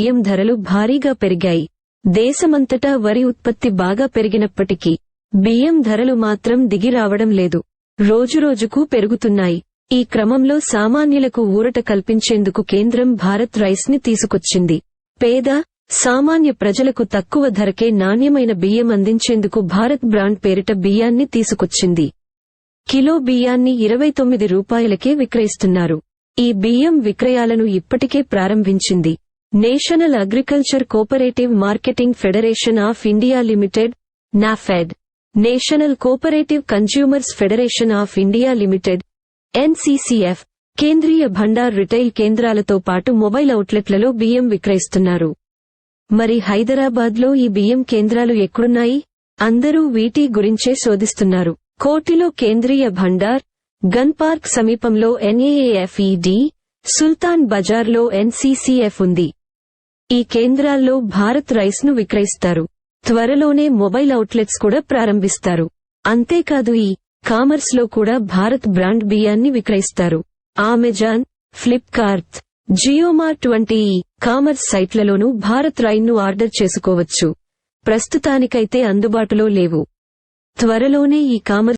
బియ్యం ధరలు భారీగా పెరిగాయి. దేశమంతటా వరి ఉత్పత్తి బాగా పెరిగినప్పటికీ బియ్యం ధరలు మాత్రం దిగిరావడం లేదు. రోజురోజుకు పెరుగుతున్నాయి. ఈ క్రమంలో సామాన్యులకు ఊరట కల్పించేందుకు కేంద్రం భారత్ రైస్ని తీసుకొచ్చింది. పేద సామాన్య ప్రజలకు తక్కువ ధరకే నాణ్యమైన బియ్యం అందించేందుకు భారత్ బ్రాండ్ పేరిట బియ్యాన్ని తీసుకొచ్చింది. కిలో బియ్యాన్ని ఇరవై తొమ్మిది రూపాయలకే విక్రయిస్తున్నారు. ఈ బియ్యం విక్రయాలను ఇప్పటికే ప్రారంభించింది. National Agriculture Cooperative Marketing Federation of India Limited NAFED. National Cooperative Consumers Federation of India Limited NCCF. Kendriya Bhandar retail కేంద్రాలతో పాటు మొబైల్ అవుట్లెట్లలో బియ్యం విక్రయిస్తున్నారు. మరి హైదరాబాద్లో ఈ బియ్యం కేంద్రాలు ఎక్కడున్నాయి? అందరూ వీటి గురించే శోధిస్తున్నారు. కోటిలో కేంద్రీయ భండార్ గన్ పార్క్ సమీపంలో ఎన్ఏఏఎఫ్ఈడి సుల్తాన్ బజార్లో ఎన్సీసీఎఫ్ ఉంది. ఈ కేంద్రాల్లో భారత్ రైస్ను విక్రయిస్తారు. త్వరలోనే మొబైల్ అవుట్లెట్స్ కూడా ప్రారంభిస్తారు. అంతేకాదు ఈ కామర్స్లో కూడా భారత్ బ్రాండ్ బియ్యాన్ని విక్రయిస్తారు. అమెజాన్ ఫ్లిప్కార్ట్ జియోమార్ట్ వంటి ఈ కామర్స్ సైట్లలోనూ భారత్ రైన్ను ఆర్డర్ చేసుకోవచ్చు. ప్రస్తుతానికైతే అందుబాటులో లేవు. త్వరలోనే ఈ కామర్స్